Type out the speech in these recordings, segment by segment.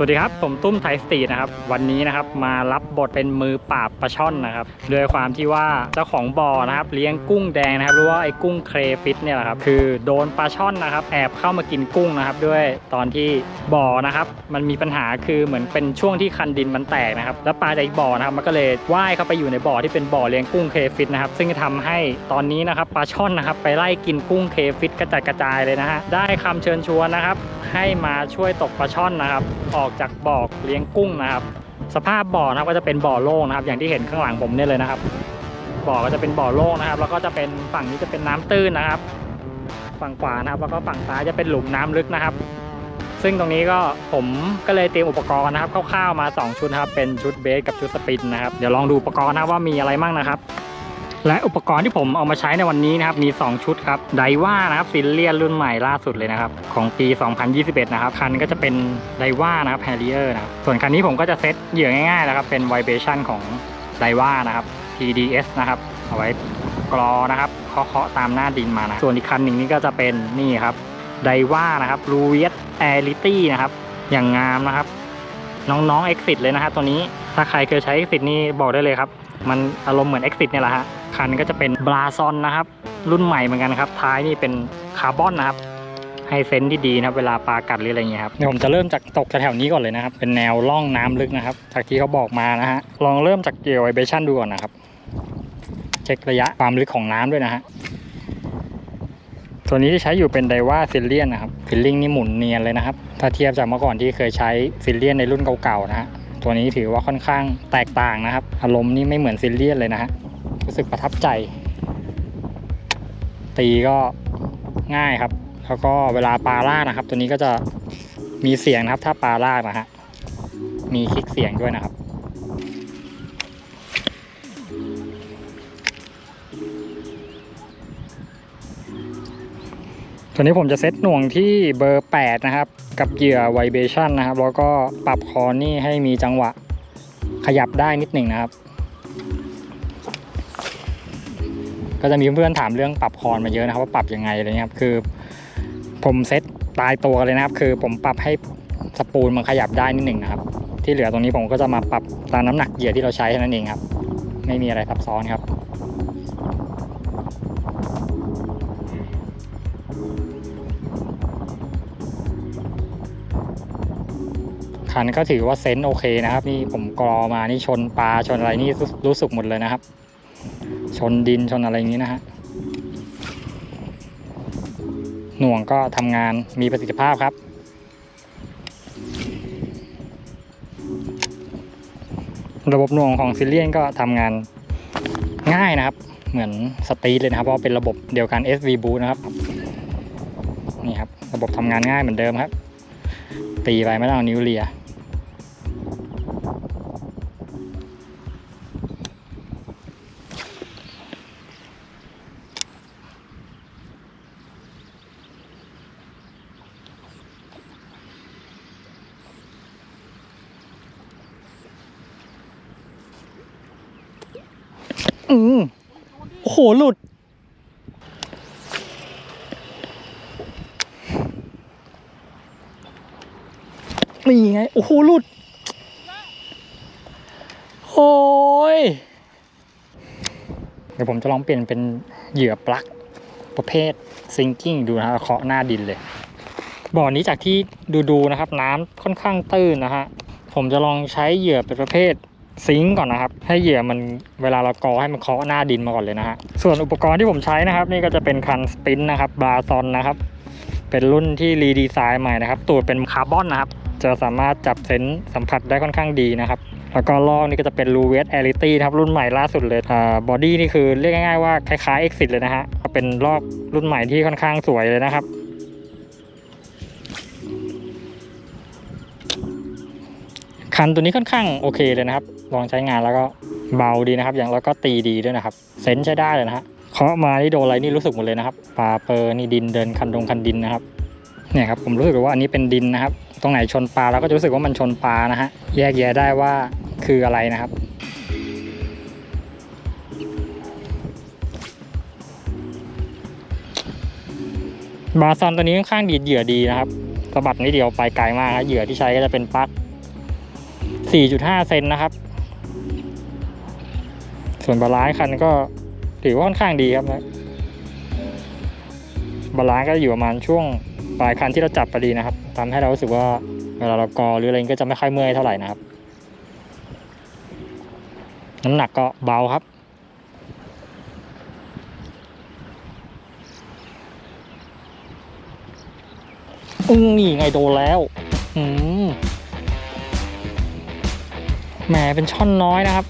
สวัสดีครับ ผมตุ้มไทยสตีนะครับ วันนี้นะครับมารับบทเป็นมือปราบปลาช่อนนะครับด้วยความที่ว่าเจ้าของบ่อนะครับเลี้ยงกุ้งแดงนะครับหรือว่าไอ้กุ้งเครฟิตเนี่ยแหละครับคือโดนปลาช่อนนะครับแอบเข้ามากินกุ้งนะครับ ด้วยตอนที่บ่อนะครับ มันมีปัญหาคือเหมือนเป็นช่วงที่คันดินมันแตกนะครับ แล้วปลาจากอีกบ่อนะครับมันก็เลยว่ายเข้าไปอยู่ในบ่อที่เป็นบ่อเลี้ยงกุ้งเครฟิตนะครับซึ่งจะทำให้ตอนนี้นะครับปลาช่อนนะครับไปไล่กินกุ้งเครฟิตกระจัดกระจายเลยนะฮะได้คำเชิญชวนนะครับให้มาช่วยตกปลาช่อนนะครับออกจากบ่อเลี้ยงกุ้งนะครับ สภาพบ่อนะครับก็จะเป็นบ่อโล่งนะครับ อย่างที่เห็นข้างหลังผมเนี่ยเลยนะครับ บ่อก็จะเป็นบ่อโล่งนะครับ แล้วก็จะเป็นฝั่งนี้จะเป็นน้ำตื้นนะครับ ฝั่งขวานะครับ แล้วก็ฝั่งซ้ายจะเป็นหลุมน้ำลึกนะครับ ซึ่งตรงนี้ก็ผมก็เลยเตรียมอุปกรณ์นะครับคร่าวๆมา 2 ชุดนะครับ เป็นชุดเบสกับชุดสปินนะครับ เดี๋ยวลองดูอุปกรณ์นะว่ามีอะไรบ้างนะครับ และอุปกรณ์ที่ผมเอามาใช้ในวันนี้นะครับมี 2 ชุดครับไดว่านะครับซิลเลียนรุ่นใหม่ล่าสุดเลยนะครับของปี 2021 นะครับคันก็จะเป็นไดว่านะครับแฮร์ริเออร์นะครับส่วนคันนี้ผมก็จะเซตเหยื่อง่ายๆนะครับเป็นไวเบชั่นของไดว่านะครับ TDS นะครับเอาไว้กรอนะครับเคาะๆตามหน้าดินมานะส่วนอีกคันหนึ่งนี่ก็จะเป็นนี่ครับไดว่านะครับรูเวียสแอริตี้นะครับอย่างงามนะครับ น้องๆ Exit เลยนะครับตัวนี้ถ้าใครเคยใช้ Exit นี่บอกได้เลยครับ มันอารมณ์เหมือน Exit เนี่ยแหละฮะ คันก็จะเป็นบราซอนนะครับ รุ่นใหม่เหมือนกันครับ ท้ายนี่เป็นคาร์บอนนะครับ ให้เซนที่ดีนะครับ เวลาปลากัดหรืออะไรเงี้ยครับ เดี๋ยวผมจะเริ่มจากตกแถวนี้ก่อนเลยนะครับ เป็นแนวล่องน้ำลึกนะครับ จากที่เขาบอกมานะฮะ ลองเริ่มจากเกียวไวเบชั่นดูก่อนนะครับ เช็คระยะความลึกของน้ำด้วยนะฮะ ตัวนี้ที่ใช้อยู่เป็นไดว่าซิลเลียนนะครับ ฟิลลิ่งนี่หมุนเนียนเลยนะครับ ถ้าเทียบจากเมื่อก่อนที่เคยใช้ซิลเลียนในรุ่นเก่าๆนะฮะ ตัวนี้ถือว่าค่อนข้างแตกต่างนะครับ อารมณ์นี่ไม่เหมือนซิลเลียนเลยนะฮะรู้สึกประทับใจ ตีก็ง่ายครับ แล้วก็เวลาปลาลากนะครับ ตัวนี้ก็จะมีเสียงนะครับ ถ้าปลาลากนะฮะมีคลิกเสียงด้วยนะครับ ตัวนี้ผมจะเซตหน่วงที่เบอร์ 8 นะครับ กับเหยื่อไวเบชั่นนะครับ แล้วก็ปรับคอนี่ให้มีจังหวะขยับได้นิดหนึ่งนะครับ ก็จะมีเพื่อนๆถามเรื่องปรับคอนมาเยอะนะครับ ว่าปรับยังไงอะไรเงี้ยครับคือ ผมเซตตายตัวเลยนะครับ คือผมปรับให้สปูลมันขยับได้นิดหนึ่งนะครับ ที่เหลือตรงนี้ผมก็จะมาปรับตามน้ำหนักเหยื่อที่เราใช้เท่านั้นเองครับ ไม่มีอะไรซับซ้อนครับ คันก็ถือว่าเซนส์โอเคนะครับ นี่ผมกรอมานี่ชนปลาชนอะไรนี่รู้สึกหมดเลยนะครับ ชนดินชนอะไรอย่างนี้นะฮะหน่วงก็ทำงานมีประสิทธิภาพครับ ระบบหน่วงของซิลเลียนก็ทำงานง่ายนะครับ เหมือนสตีเลยนะครับ เพราะเป็นระบบเดียวกัน SV Boot นะครับนี่ครับ ระบบทำงานง่ายเหมือนเดิมครับ ตีไปไม่ต้องเอานิ้วเลีย อืมโอ้โห หลุด นี่ไง โอ้โห หลุด โอ้ย เดี๋ยวผมจะลองเปลี่ยนเป็นเหยื่อปลั๊กประเภทซิงกิ้งดูนะฮะเคาะหน้าดินเลย บ่อนี้จากที่ดูๆนะครับ น้ำค่อนข้างตื้นนะฮะ ผมจะลองใช้เหยื่อเป็นประเภท ซิงก่อนนะครับ ให้เหยื่อมันเวลาเรากอให้มันเคาะหน้าดินมาก่อนเลยนะฮะส่วนอุปกรณ์ที่ผมใช้นะครับ นี่ก็จะเป็นคันสปินนะครับบาซอนนะครับ เป็นรุ่นที่รีดีไซน์ใหม่นะครับตูดเป็นคาร์บอนนะครับ จะสามารถจับเซนส์สัมผัสได้ค่อนข้างดีนะครับแล้วก็ลอกนี่ก็จะเป็นรูเวสแอริตี้นะครับรุ่นใหม่ล่าสุดเลยอ่าบอดี้นี่คือเรียกง่ายๆว่าคล้ายๆ Exit เลยนะฮะเป็นลอกรุ่นใหม่ที่ค่อนข้างสวยเลยนะครับ คันตัวนี้ค่อนข้างโอเคเลยนะครับ ลองใช้งานแล้วก็เบาดีนะครับ อย่างแล้วก็ตีดีด้วยนะครับ เซนใช้ได้เลยนะฮะเคาะมาที่โดนอะไรนี่รู้สึกหมดเลยนะครับปลาเปอร์นี่ดินเดินคันดงคันดินนะครับเนี่ยครับผมรู้สึกว่าอันนี้เป็นดินนะครับ ตรงไหนชนปลาเราก็จะรู้สึกว่ามันชนปลานะฮะแยกแยะได้ว่าคืออะไรนะครับ บาซอนตัวนี้ค่อนข้างดีดเหยื่อดีนะครับสะบัดนิดเดียวไปไกลมากครับเหยื่อที่ใช้ก็จะเป็นปลั๊ก 4.5 เซนนะครับ ส่วนบาลานซ์คันก็ถือว่าค่อนข้างดีครับนะบาลานซ์ก็อยู่ประมาณช่วงปลายคันที่เราจับพอดีนะครับทำให้เรารู้สึกว่าเวลาเรากอหรืออะไรก็จะไม่ค่อยเมื่อยเท่าไหร่นะครับ น้ำหนักก็เบาครับอืมนี่ไงโดนแล้ว อืม แหมเป็นช่อนน้อยนะครับ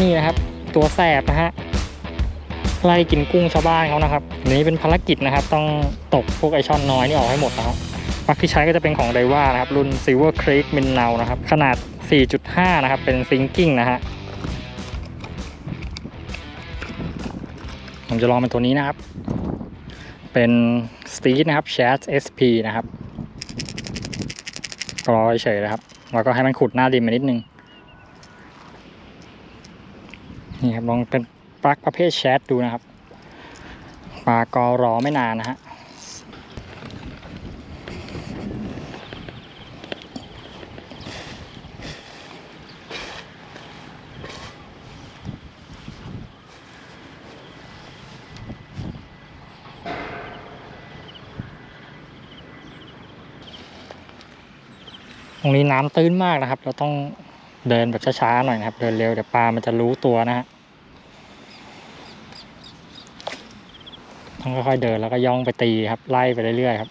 นี่นะครับ ตัวแสบนะฮะไล่กินกุ้งชาวบ้านเขานะครับนี้เป็นภารกิจนะครับ ต้องตกพวกไอช่อนน้อยนี่ออกให้หมดนะครับปลักที่ใช้ก็จะเป็นของไดว่านะครับ รุ่น Silver Creek m i n n a u นะครับ ขนาด 4.5 นะครับ เป็นซิงกิ้งนะฮะผมจะลองเป็นตัวนี้นะครับ เป็น s t e e นะครับ Chat SP นะครับรอเฉยนะครับ แล้วก็ให้มันขุดหน้าดินมานิดนึง นี่ครับลองเป็นปลั๊กประเภทแชทดูนะครับปลากอรอไม่นานนะฮะตรงนี้น้ำตื้นมากนะครับ เราต้องเดินแบบช้าๆหน่อยนะครับ เดินเร็วเดี๋ยวปลามันจะรู้ตัวนะฮะ ต้องค่อยๆเดินแล้วก็ย่องไปตีครับไล่ไปเรื่อยๆครับ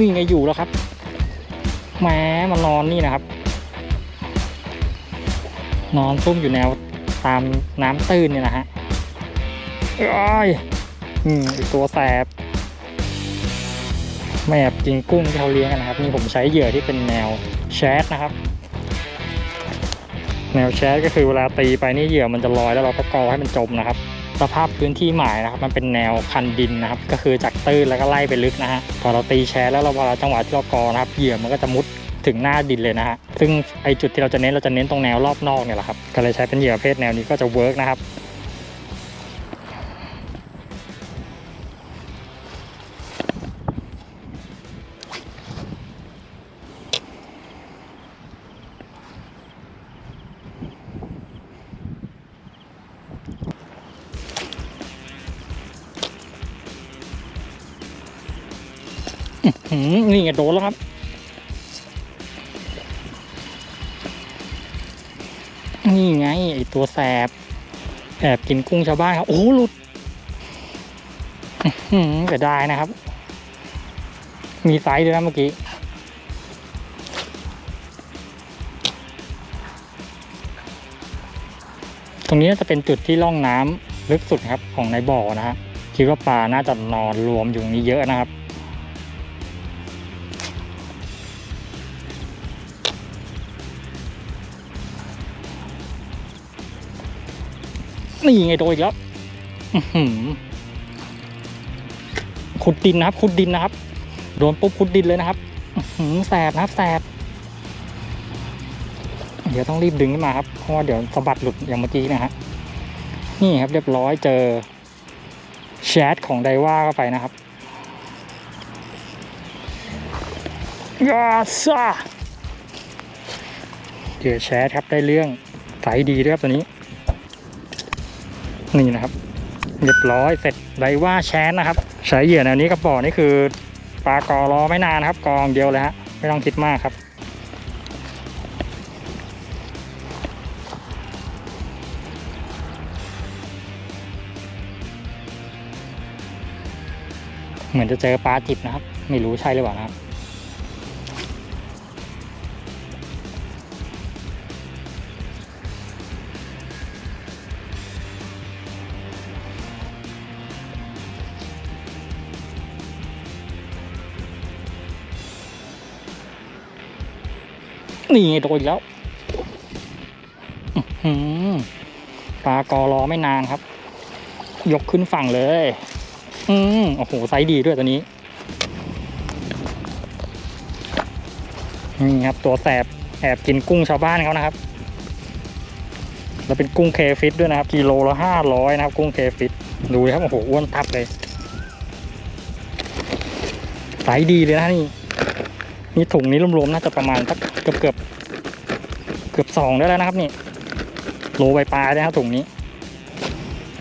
นี่ไงอยู่แล้วครับแหม้มานอนนี่นะครับ นอนซุ่มอยู่แนวตามน้ำตื้นเนี่ยนะฮะเอ้ยอืมไอ้ตัวแสบไม่แอบกินกุ้งที่เขาเลี้ยงกันนะครับ นี่ผมใช้เหยื่อที่เป็นแนวแชทนะครับ แนวแชทก็คือเวลาตีไปนี่เหยื่อมันจะลอยแล้วเราก็กอให้มันจมนะครับ ภาพพื้นที่หมายนะครับ มันเป็นแนวคันดินนะครับ ก็คือจากตื้นแล้วก็ไล่ไปลึกนะฮะพอเราตีแชร์แล้วเราพอเราจังหวะที่เรากอนะครับเหยื่อมันก็จะมุดถึงหน้าดินเลยนะฮะซึ่งไอจุดที่เราจะเน้นเราจะเน้นตรงแนวรอบนอกเนี่ยแหละครับก็เลยใช้เป็นเหยื่อประเภทแนวนี้ก็จะเวิร์กนะครับ นี่ไงโดนแล้วครับ นี่ไงไอตัวแสบแอบกินกุ้งชาวบ้านครับ โอ้หลุดอื้อหืมเสียดายนะครับ มีไซส์ด้วยนะเมื่อกี้ ตรงนี้น่าจะเป็นจุดที่ล่องน้ำลึกสุดครับของในบ่อนะฮะคิดว่าปลาน่าจะนอนรวมอยู่ตรงนี้เยอะนะครับ นี่ไงโดนอีกแล้วขุดดินนะครับขุดดินนะครับ โดนปุ๊บขุดดินเลยนะครับแสบนะครับแสบเดี๋ยวต้องรีบดึงขึ้นมาครับเพราะว่าเดี๋ยวสะบัดหลุดอย่างเมื่อกี้นะฮะนี่ครับเรียบร้อยเจอแชทของไดว่าเข้าไปนะครับยาซ่าเจอแชทครับได้เรื่องใสดีด้วยครับตัวนี้ นี่นะครับเรียบร้อยเสร็จไดว่าแชนนะครับ ใช้เหยื่อแนวนี้กระบอกนี่คือปลากอรอไม่นานครับ กองเดียวเลยฮะไม่ต้องคิดมากครับเหมือนจะเจอปลาจิบนะครับ ไม่รู้ใช่หรือเปล่านะครับ นี่ไงโดนอีกแล้วหือปลากอรอไม่นานครับ ยกขึ้นฝั่งเลย อืมโอ้โหไซส์ดีด้วยตัวนี้นี่ครับตัวแสบแอบกินกุ้งชาวบ้านเขานะครับแล้วเป็นกุ้งเคฟิตด้วยนะครับกิโลละห้าร้อยนะครับ กุ้งเคฟิตดูเลยครับโอ้โหอ้วนทับเลยไซส์ดีเลยนะนี่ นี่ถุงนี้รวมๆน่าจะประมาณสักเกือบเกือบเกือบสองได้แล้วนะครับนี่โลใบปลายนะครับถุงนี้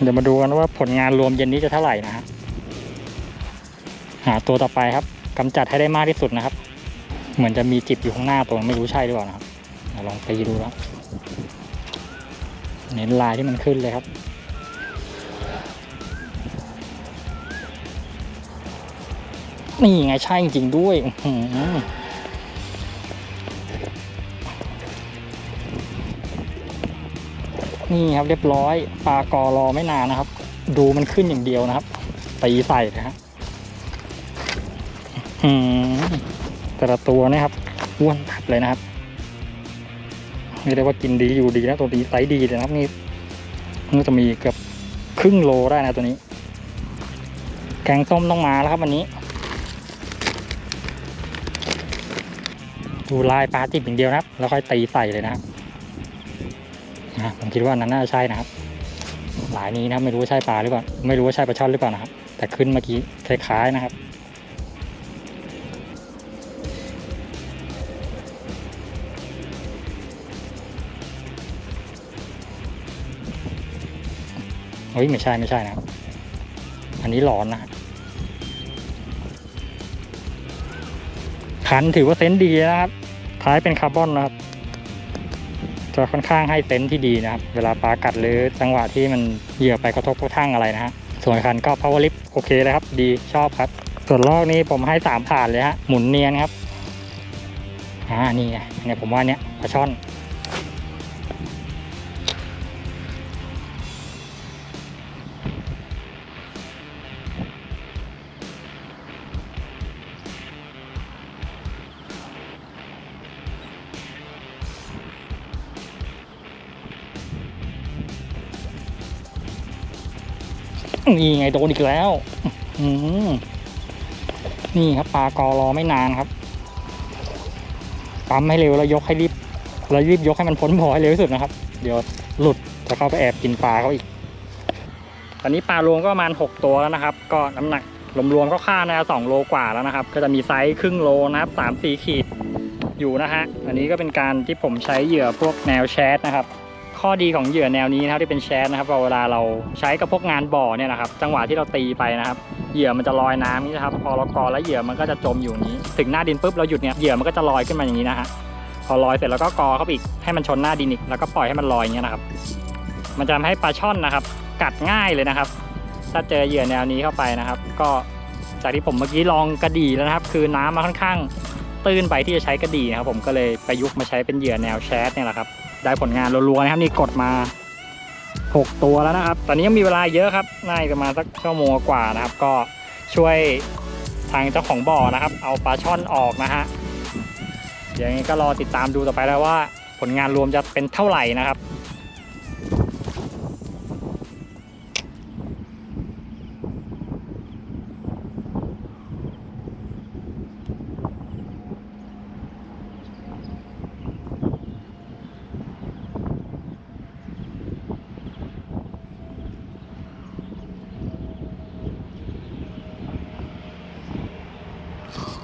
เดี๋ยวมาดูกันว่าผลงานรวมเย็นนี้จะเท่าไหร่นะฮะหาตัวต่อไปครับกำจัดให้ได้มากที่สุดนะครับ เหมือนจะมีจิบอยู่ข้างหน้าตัวไม่รู้ใช่หรือเปล่านะครับลองตีดูแล้วเน้นลายที่มันขึ้นเลยครับนี่ไงใช่จริงๆด้วย อื นี่ครับเรียบร้อยปลากอรอไม่นานนะครับ ดูมันขึ้นอย่างเดียวนะครับตีใส่นะฮะอืมแต่ละตัวนะครับอ้วนทับเลยนะครับไม่ได้ว่ากินดีอยู่ดีนะตัวนี้ไซส์ดีเลยนะครับนี่มันจะมีเกือบครึ่งโลได้นะตัวนี้ แกงส้มต้องมาแล้วครับวันนี้ ดูลายปลาติดอย่างเดียวนะครับ แล้วค่อยตีใส่เลยนะครับ นะผมคิดว่านั้นน่าจะใช่นะครับ หลายนี้นะไม่รู้ว่าใช่ปลาหรือเปล่าไม่รู้ว่าใช่ปลาช่อนหรือเปล่านะครับ แต่ขึ้นเมื่อกี้คล้ายๆนะครับเฮ้ยไม่ใช่ไม่ใช่นะครับ อันนี้หลอนนะคันถือว่าเซนดีนะครับ ท้ายเป็นคาร์บอนนะครับ จะค่อนข้างให้เซนส์ที่ดีนะครับ เวลาปลากัดหรือจังหวะที่มันเหยื่อไปกระทบกระทั่งอะไรนะฮะส่วนคันก็ powerlift โอเคเลยครับ ดีชอบครับ ส่วนลอกนี้ผมให้สามผ่านเลยฮะหมุนเนียนครับอ่านี่ไงเนี่ยผมว่าเนี้ยปลาช่อน นี่ไงโดนอีกแล้วอืมนี่ครับปลากอรอไม่นานครับปั๊มให้เร็วแล้วยกให้รีบแล้วรีบยกให้มันพ้นบ่อให้เร็วที่สุดนะครับ เดี๋ยวหลุดจะเข้าไปแอบกินปลาเขาอีก ตอนนี้ปลารวมก็ประมาณ 6 ตัวแล้วนะครับ ก็น้ำหนักรวมๆก็ค่านะสองโลกว่าแล้วนะครับ ก็จะมีไซส์ครึ่งโลนะครับสามสี่ขีดอยู่นะฮะ อันนี้ก็เป็นการที่ผมใช้เหยื่อพวกแนวแชทนะครับ ข้อดีของเหยื่อแนวนี้นะครับที่เป็นแชทนะครับเวลาเราใช้กับพวกงานบ่อเนี่ยนะครับ จังหวะที่เราตีไปนะครับ เหยื่อมันจะลอยน้ำนี่นะครับ พอเรากอแล้วเหยื่อมันก็จะจมอยู่อย่างนี้ ถึงหน้าดินปุ๊บเราหยุดเนี่ยเหยื่อมันก็จะลอยขึ้นมาอย่างนี้นะฮะพอลอยเสร็จแล้วก็กอเข้าไปอีกให้มันชนหน้าดินอีกแล้วก็ปล่อยให้มันลอยอย่างเงี้ยนะครับ มันจะทำให้ปลาช่อนนะครับ กัดง่ายเลยนะครับ ถ้าเจอเหยื่อแนวนี้เข้าไปนะครับ ก็จากที่ผมเมื่อกี้ลองกระดี่แล้วนะครับ คือน้ำมาค่อนข้างตื้นไปที่จะใช้กระดี่นะครับ ผมก็เลยประยุกต์มาใช้เป็นเหยื่อแนวแชทเนี่ยแหละครับ ได้ผลงานรัวๆนะครับนี่กดมา 6 ตัวแล้วนะครับ ตอนนี้ยังมีเวลาเยอะครับน่าจะมาสักชั่วโมงกว่านะครับ ก็ช่วยทางเจ้าของบ่อนะครับ เอาปลาช่อนออกนะฮะอย่างนี้ก็รอติดตามดูต่อไปแล้วว่า ผลงานรวมจะเป็นเท่าไหร่นะครับ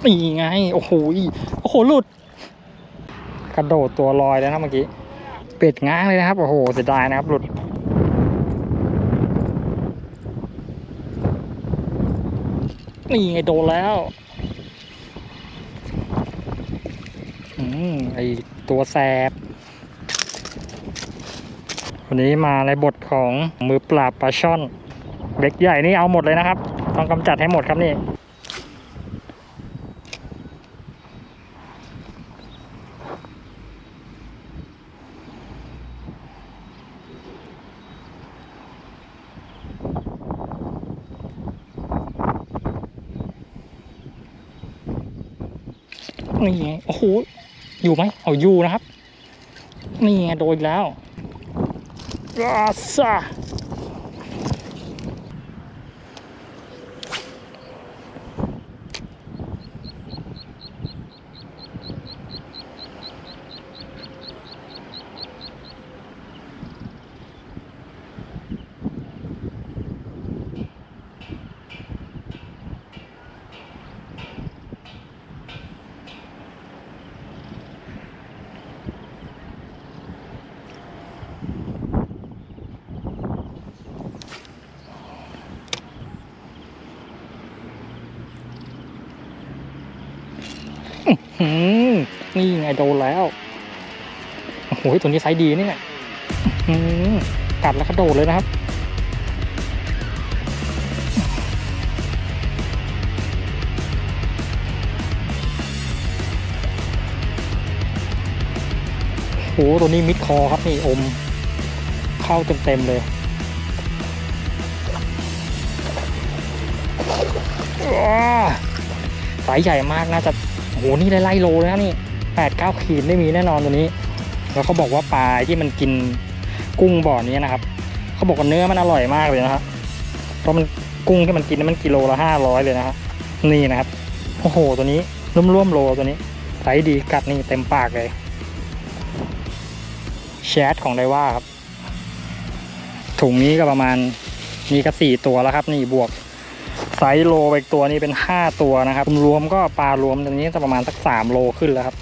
นี่ไง โอ้โหโอ้โหหลุด กระโดดตัวลอยแล้วนะเมื่อกี้ เป็ดง้างเลยนะครับ โอ้โหเสียดายนะครับ หลุดนี่ไงโดนแล้วอืมไอตัวแสบ วันนี้มาในบทของมือปราบปลาช่อน เบ็กใหญ่นี่เอาหมดเลยนะครับ ต้องกำจัดให้หมดครับนี่ นี่โอ้โหอยู่ไหมเอาอยู่นะครับ นี่โดนอีกแล้วอาซา นี่ไงโดนแล้วโอ้โหตัวนี้ไซส์ดีเนี่ยหืมกัดแล้วกระโดดเลยนะครับโอ้โหตัวนี้มิดคอครับนี่อม เข้าเต็มๆเลยอ้าสายใหญ่มากน่าจะ โอ้โหนี่ไล่โลเลยนะนี่แปดเก้าขีดไม่มีแน่นอนตัวนี้ แล้วเขาบอกว่าปลาที่มันกินกุ้งบ่อนี้นะครับเขาบอกว่าเนื้อมันอร่อยมากเลยนะฮะเพราะมันกุ้งที่มันกินมันกิโลละห้าร้อยเลยนะฮะนี่นะครับโอ้โหตัวนี้ร่วมๆโลตัวนี้ไซส์ดีกัดนี่เต็มปากเลยแชทของไดว่าครับถุงนี้ก็ประมาณนี่ก็สี่ตัวแล้วครับ นี่บวก ไซส์โลไปอีกตัวนี้เป็นห้าตัวนะครับรวมก็ปลารวมตรงนี้จะประมาณสักสามโลขึ้นแล้วครับ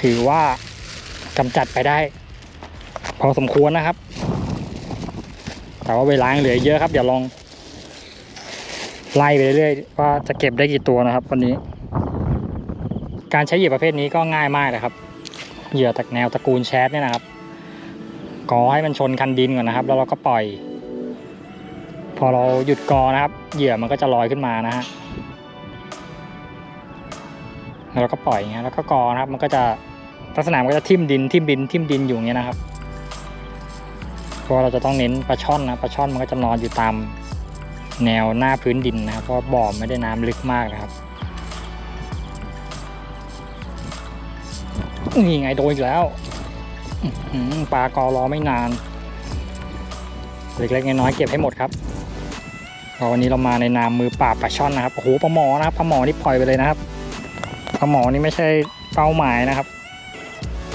ถือว่ากำจัดไปได้ พอสมควรนะครับ แต่ว่าเวลางเหลือเยอะครับ เดี๋ยวลอง ไล่ไปเรื่อยๆว่าจะเก็บได้กี่ตัวนะครับ วันนี้ การใช้เหยื่อประเภทนี้ก็ง่ายมากนะครับ เหยื่อจากแนวตระกูลแชทเนี่ยนะครับกอให้มันชนคันดินก่อนนะครับ แล้วเราก็ปล่อย พอเราหยุดกอนะครับ เหยื่อมันก็จะลอยขึ้นมานะฮะแล้วก็ปล่อยอย่างเงี้ยแล้วก็กอนะครับ มันก็จะลักษณะมันก็จะทิ่มดินทิ่มดินทิ่มดินอยู่อย่างเงี้ยนะครับเพราะเราจะต้องเน้นปลาช่อนนะปลาช่อนมันก็จะนอนอยู่ตามแนวหน้าพื้นดินนะครับ เพราะบ่อไม่ได้น้ำลึกมากนะครับนี่ไงโดนอีกแล้วปลากอรอไม่นานเล็กๆน้อยๆเก็บให้หมดครับ เพราะวันนี้เรามาในนามมือปราบปลาช่อนนะครับโอ้โหปลาหมอนะครับปลาหมอนี่ปล่อยไปเลยนะครับปลาหมอนี่ไม่ใช่เป้าหมายนะครับ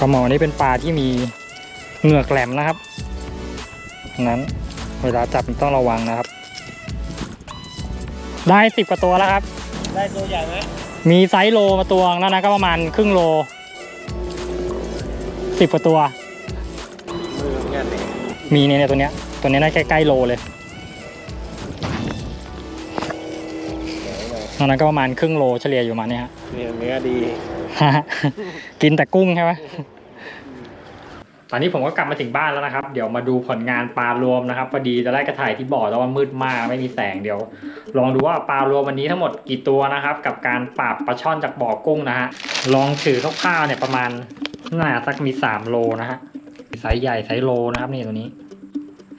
ปลาหมอนี่เป็นปลาที่มีเหงือกแหลมนะครับดังนั้นเวลาจับต้องระวังนะครับ ได้สิบกว่าตัวแล้วครับ ได้ตัวใหญ่ไหมมีไซส์โลมาตัวนั่นนะก็ประมาณครึ่งโลสิบกว่าตัวมือเหมือนกันเลยมีเนี่ยตัวเนี้ยตัวเนี้ยน่าใกล้ๆโลเลย อนนั้นก็ประมาณครึ่งโลเฉลี่ยอยู่ประมาณเนี้ยฮะเนี่ยเนื้อดี กินแต่กุ้งใช่ไหมตอนนี้ผมก็กลับมาถึงบ้านแล้วนะครับ เดี๋ยวมาดูผลงานปลารวมนะครับพอดีจะได้กระถ่ายที่บ่อแต่ว่ามืดมากไม่มีแสงเดี๋ยว ลองดูว่าปลารวมวันนี้ทั้งหมดกี่ตัวนะครับ กับการปราบปลาช่อนจากบ่อกุ้งนะฮะลองถือคร่าวๆเนี่ยประมาณน่าจะสักมีสามโลนะฮะไซส์ใหญ่ไซส์โลนะครับนี่ตัวนี้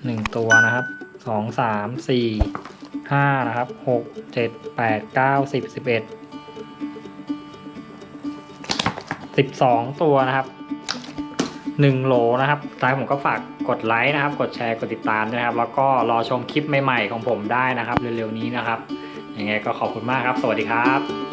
หนึ่งตัวนะครับสองสามสี่ ห้านะครับหกเจ็ดแปดเก้าสิบสิบเอ็ดสิบสองตัวนะครับหนึ่งโหลนะครับท้ายผมก็ฝากกดไลค์นะครับ กดแชร์กดติดตามด้วยนะครับ แล้วก็รอชมคลิปใหม่ๆของผมได้นะครับ เร็วๆนี้นะครับยังไงก็ขอบคุณมากครับ สวัสดีครับ